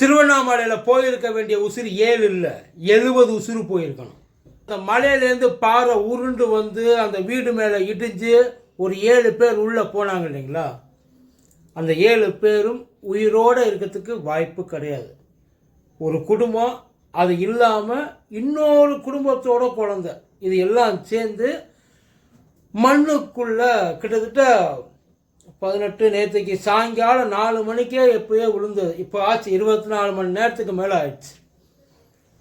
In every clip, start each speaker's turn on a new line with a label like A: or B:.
A: திருவண்ணாமலையில் போயிருக்க வேண்டிய உசுறு ஏழு இல்லை எழுபது உசுறு போயிருக்கணும். அந்த மலையிலேருந்து பாறை உருண்டு வந்து அந்த வீடு மேலே இடிஞ்சு ஒரு ஏழு பேர் உள்ளே போனாங்க இல்லைங்களா? அந்த ஏழு பேரும் உயிரோடு இருக்கிறதுக்கு வாய்ப்பு கிடையாது. ஒரு குடும்பம் அது இல்லாமல் இன்னொரு குடும்பத்தோட குழந்தை. இது எல்லாம் சேர்ந்து மண்ணுக்குள்ளே கிட்டத்தட்ட பதினெட்டு நேற்றுக்கு சாயங்காலம் நாலு மணிக்கே எப்பயோ விழுந்தது. இப்போ ஆச்சு இருபத்தி நாலு மணி நேரத்துக்கு மேலே ஆயிடுச்சு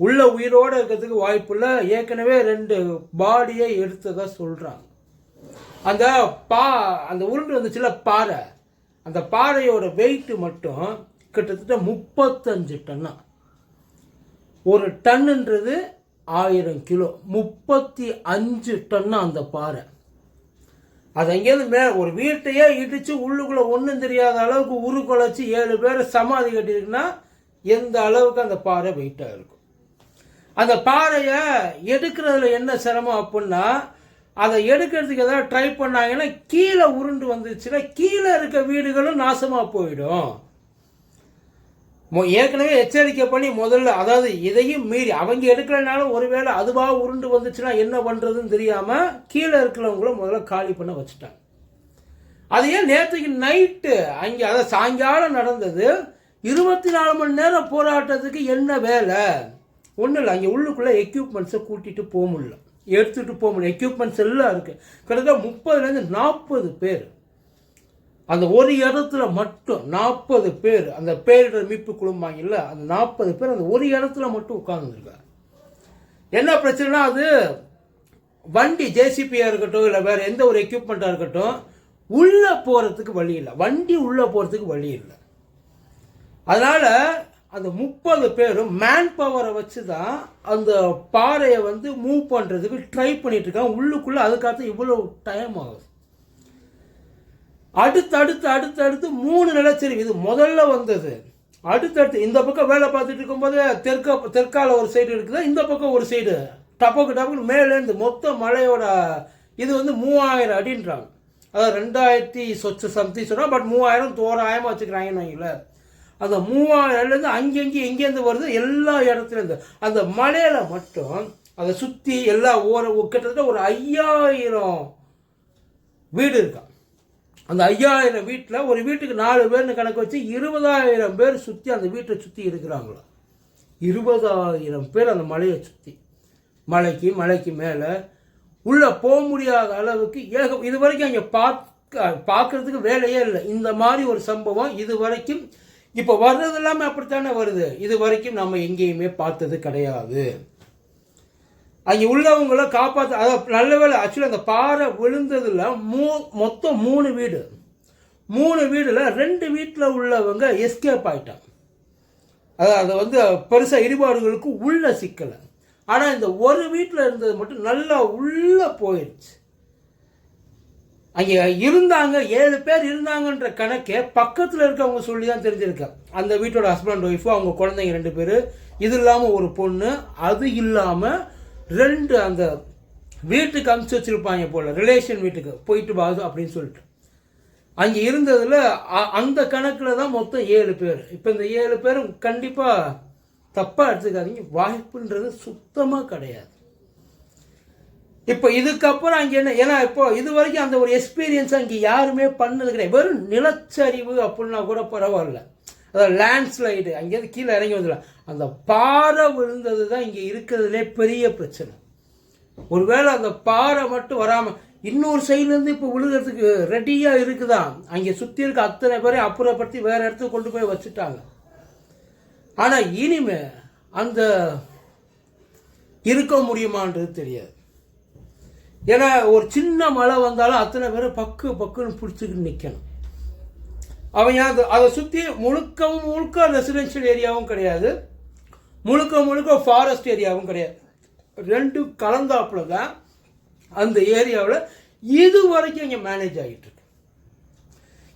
A: உள்ள உயிரோடு இருக்கிறதுக்கு வாய்ப்பு இல்லை. ஏற்கனவே ரெண்டு பாடியை எடுத்ததாக சொல்கிறாங்க அந்த பா அந்த உருண்டு வந்துச்சுல பாறை. அந்த பாறையோட வெயிட்டு மட்டும் கிட்டத்தட்ட முப்பத்தஞ்சு டன்னா ஒரு டன்னுன்றது ஆயிரம் கிலோ. முப்பத்தி அஞ்சு டன்னு அந்த பாறை. அது அங்கேருந்து மே ஒரு வீட்டையே இடித்து உள்ளுக்குள்ளே ஒன்றும் தெரியாத அளவுக்கு உருக்குலைச்சி ஏழு பேர் சமாதி கட்டியிருக்குன்னா எந்த அளவுக்கு அந்த பாறை வெயிட்டாக இருக்கும்? அந்த பாறையை எடுக்கிறதுல என்ன சிரமம் அப்படின்னா அதை எடுக்கிறதுக்கு எதாவது ட்ரை பண்ணாங்கன்னா கீழே உருண்டு வந்துச்சுன்னா கீழே இருக்க வீடுகளும் நாசமாக போயிடும். ஏற்கனவே எச்சரிக்கை பண்ணி முதல்ல அதாவது இதையும் மீறி அவங்க எடுக்கலைனாலும் ஒருவேளை அதுவாக உருண்டு வந்துச்சுன்னா என்ன பண்ணுறதுன்னு தெரியாமல் கீழே இருக்கிறவங்கள முதல்ல காலி பண்ண வச்சுட்டாங்க. அது ஏன் நேற்றுக்கு நைட்டு அங்கே அதாவது சாயங்காலம் நடந்தது இருபத்தி நாலு மணி நேரம் போராட்டத்துக்கு என்ன வேலை? ஒன்றும் இல்லை அங்கே உள்ளுக்குள்ளே எக்யூப்மெண்ட்ஸை கூட்டிகிட்டு போக முடியல. எடுத்துகிட்டு போக முடியல. எக்யூப்மெண்ட்ஸ் எல்லாம் இருக்குது கிட்டத்தட்ட முப்பதுலேருந்து நாற்பது பேர். அந்த ஒரு இடத்துல மட்டும் நாற்பது பேர் அந்த பேரிடர் மீட்பு குழும்பாங்க இல்லை அந்த நாற்பது பேர் அந்த ஒரு இடத்துல மட்டும் உட்கார்ந்துருக்காங்க. என்ன பிரச்சனைனா அது வண்டி ஜேசிபியாக இருக்கட்டும் இல்லை வேறு எந்த ஒரு எக்யூப்மெண்ட்டாக இருக்கட்டும் உள்ளே போகிறதுக்கு வழி இல்லை. வண்டி உள்ளே போகிறதுக்கு வழி இல்லை. அதனால் அந்த முப்பது பேரும் மேன் பவரை வச்சு தான் அந்த பாறையை வந்து மூவ் பண்ணுறதுக்கு ட்ரை பண்ணிட்டு இருக்காங்க. உள்ளுக்குள்ளே அதுக்காக இவ்வளோ டைம் ஆகுது. அடுத்தடுத்து அடுத்து மூணு நிலச்சரிவு இது முதல்ல வந்தது. அடுத்தடுத்து இந்த பக்கம் வேலை பார்த்துட்டு இருக்கும்போது தெற்க தெற்கால ஒரு சைடு இருக்குது? இந்த பக்கம் ஒரு சைடு டப்பக்கு டப்புக்கு மேலேருந்து மொத்த மழையோட இது வந்து மூவாயிரம் அடின்றாங்க. அதாவது ரெண்டாயிரத்தி சொச்சு சம்திங் சொன்னால் பட் மூவாயிரம் தோராயமாக வச்சுக்கிறாங்கன்னு வைங்களேன் அந்த மூவாயிரம்லேருந்து அங்கங்கே எங்கேருந்து வருது? எல்லா இடத்துலேருந்து அந்த மலையில் மட்டும் அதை சுற்றி எல்லா ஓர கிட்டத்தட்ட ஒரு ஐயாயிரம் வீடு இருக்கா? அந்த ஐயாயிரம் வீட்டில் ஒரு வீட்டுக்கு நாலு பேர்னு கணக்கு வச்சு இருபதாயிரம் பேர் சுற்றி அந்த வீட்டை சுற்றி இருக்கிறாங்களா இருபதாயிரம் பேர் அந்த மலையை சுற்றி மலைக்கு மலைக்கு மேலே. உள்ளே போக முடியாத அளவுக்கு ஏக இது வரைக்கும் அங்கே பார்க்க பார்க்குறதுக்கு வேலையே இல்லை. இந்த மாதிரி ஒரு சம்பவம் இது வரைக்கும் இப்போ வர்றது எல்லாமே அப்படித்தானே வருது. இது வரைக்கும் நம்ம எங்கேயுமே பார்த்தது கிடையாது. அங்கே உள்ளவங்கள காப்பாற்ற அதாவது நல்ல வேலை ஆக்சுவலி அந்த பாறை விழுந்ததில் மூ மொத்தம் மூணு வீடு. மூணு வீடில் ரெண்டு வீட்டில் உள்ளவங்க எஸ்கேப் ஆயிட்டாங்க. அதாவது அது வந்து பெருசாக இடிபாடுகளுக்கு உள்ள சிக்கலை. ஆனால் இந்த ஒரு வீட்டில் இருந்தது மட்டும் நல்லா உள்ளே போயிடுச்சு அங்கே இருந்தாங்க ஏழு பேர் இருந்தாங்கன்ற கணக்கே பக்கத்தில் இருக்கவங்க சொல்லி தான் தெரிஞ்சிருக்கேன். அந்த வீட்டோட ஹஸ்பண்ட் ஒய்ஃபு அவங்க குழந்தைங்க ரெண்டு பேர். இது இல்லாமல் ஒரு பொண்ணு அது இல்லாமல் ரெண்டு அந்த வீட்டுக்கு அனுப்பிச்சு வச்சுருப்பாங்க போல் ரிலேஷன் வீட்டுக்கு போயிட்டு வாது அப்படின்னு சொல்லிட்டு. அங்கே இருந்ததில் அ- அந்த கணக்கில் தான் மொத்தம் ஏழு பேர். இப்போ இந்த ஏழு பேரும் கண்டிப்பாக தப்பாக எடுத்துக்காதீங்க. வாய்ப்புன்றது சுத்தமாக கிடையாது. இப்போ இதுக்கப்புறம் அங்கே என்ன ஏன்னா இப்போ இது வரைக்கும் அந்த ஒரு எக்ஸ்பீரியன்ஸ் அங்கே யாருமே பண்ணது கிடையாது. வெறும் நிலச்சரிவு அப்படின்னா கூட பரவாயில்ல. அதாவது லேண்ட்ஸ்லைடு அங்கேருந்து கீழே இறங்கி வந்துடலாம் அந்த பாறை விழுந்தது தான் இங்கே இருக்கிறதுலே பெரிய பிரச்சனை. ஒருவேளை அந்த பாறை மட்டும் வராமல் இன்னொரு சைட்லேருந்து இப்போ விழுகிறதுக்கு ரெடியாக இருக்குதா? அங்கே சுற்றி இருக்க அத்தனை பேரையும் அப்புறப்படுத்தி வேறு இடத்துக்கு கொண்டு போய் வச்சுட்டாங்க. ஆனால் இனிமே அந்த இருக்க முடியுமான்றது தெரியாது. ஏன்னா ஒரு சின்ன மழை வந்தாலும் அத்தனை பேரும் பக்கு பக்குன்னு பிடிச்சிக்கிட்டு நிற்கணும் அவங்க அது அதை சுற்றி முழுக்கவும் முழுக்க ரெசிடென்ஷியல் ஏரியாவும் கிடையாது. முழுக்க முழுக்க ஃபாரஸ்ட் ஏரியாவும் கிடையாது. ரெண்டும் கலந்தாப்புல தான் அந்த ஏரியாவில் இது வரைக்கும் இங்கே மேனேஜ் ஆகிட்டு இருக்கு.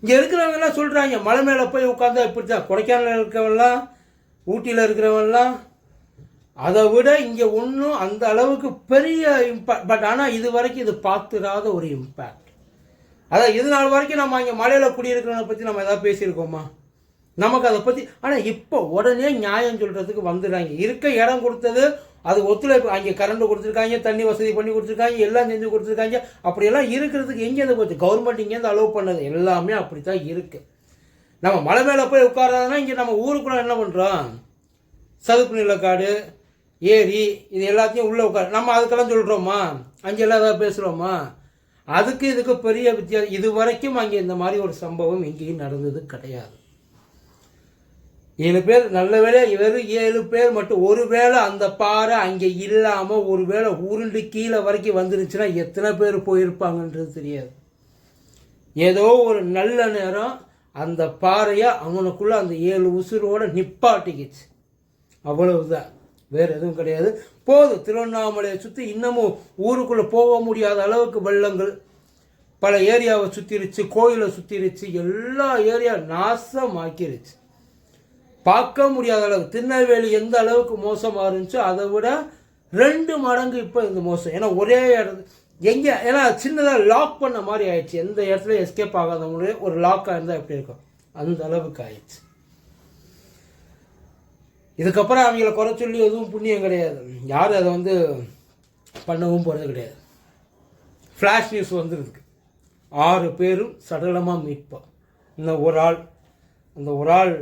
A: இங்கே இருக்கிறவங்க எல்லாம் சொல்கிறாங்க மலை மேலே போய் உட்காந்தா இப்படி தான் கொடைக்கானல் இருக்கிறவெல்லாம் ஊட்டியில் இருக்கிறவெல்லாம் அதை விட இங்கே ஒன்றும் அந்த அளவுக்கு பெரிய இம்பேக்ட் பட் ஆனால் இது வரைக்கும் இது பார்த்துடாத ஒரு இம்பேக்ட் அதான் இது நாள் வரைக்கும் நம்ம இங்கே மலையில் குடியிருக்கிறவனை பற்றி நம்ம எதாவது பேசியிருக்கோமா? நமக்கு அதை பற்றி ஆனால் இப்போ உடனே நியாயம் சொல்கிறதுக்கு வந்துடுறாங்க. இருக்க இடம் கொடுத்தது அது ஒத்துழைப்பு அங்கே கரண்ட் கொடுத்துருக்காங்க தண்ணி வசதி பண்ணி கொடுத்துருக்காங்க எல்லாம் செஞ்சு கொடுத்துருக்காங்க. அப்படியெல்லாம் இருக்கிறதுக்கு எங்கேருந்து போச்சு? கவர்மெண்ட் இங்கேருந்து அலோவ் பண்ணது. எல்லாமே அப்படி தான் இருக்குது நம்ம மலை மேலே போய் உட்காராதுன்னா இங்கே நம்ம ஊருக்குள்ள என்ன பண்ணுறோம் சதுப்பு நிலக்காடு ஏரி இது எல்லாத்தையும் உள்ளே உட்கார் நம்ம அதுக்கெல்லாம் சொல்கிறோமா அங்கெல்லாம் ஏதாவது பேசுகிறோமா அதுக்கு இதுக்கு பெரிய வித்தியாசம் இது வரைக்கும் அங்கே இந்த மாதிரி ஒரு சம்பவம் எங்கேயும் நடந்தது கிடையாது. ஏழு பேர் நல்ல வேளை வெறும் ஏழு பேர் மட்டும் ஒருவேளை அந்த பாறை அங்கே இல்லாமல் ஒருவேளை உருண்டு கீழே வரைக்கும் வந்துருச்சுன்னா எத்தனை பேர் போயிருப்பாங்கன்றது தெரியாது. ஏதோ ஒரு நல்ல நேரம் அந்த பாறையை அவனுக்குள்ளே அந்த ஏழு உசுரோட நிப்பாட்டிக்கிச்சு. அவ்வளவுதான். வேறு எதுவும் கிடையாது. போதும். திருவண்ணாமலையை சுற்றி இன்னமும் ஊருக்குள்ளே போக முடியாத அளவுக்கு வெள்ளங்கள். பல ஏரியாவை சுற்றிருச்சு கோயிலை சுற்றிருச்சு எல்லா ஏரியா நாசமாக்கிருச்சு. பார்க்க முடியாத அளவுக்கு திருநெல்வேலி எந்த அளவுக்கு மோசமாக இருந்துச்சோ அதை விட ரெண்டு மடங்கு இப்போ இந்த மோசம். ஏன்னா ஒரே இடத்து எங்கே ஏன்னா சின்னதாக லாக் பண்ண மாதிரி ஆயிடுச்சு. எந்த இடத்துல எஸ்கேப் ஆகாதவங்களே ஒரு லாக்காக இருந்தால் எப்படி இருக்கும்? அந்த அளவுக்கு ஆயிடுச்சு. இதுக்கப்புறம் அவங்கள குறை சொல்லி எதுவும் புண்ணியம் கிடையாது. யாரும் அதை வந்து பண்ணவும் போகிறது கிடையாது. ஃப்ளாஷ் நியூஸ் வந்துருக்கு. ஆறு பேரும் சடலமாக மீட்போம் இந்த ஒரு ஆள் அந்த ஒரு ஆள்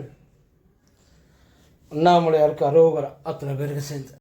A: அண்ணாமலையாருக்கு அரோகரா. அத்தனை பேருக்கு சேர்ந்து.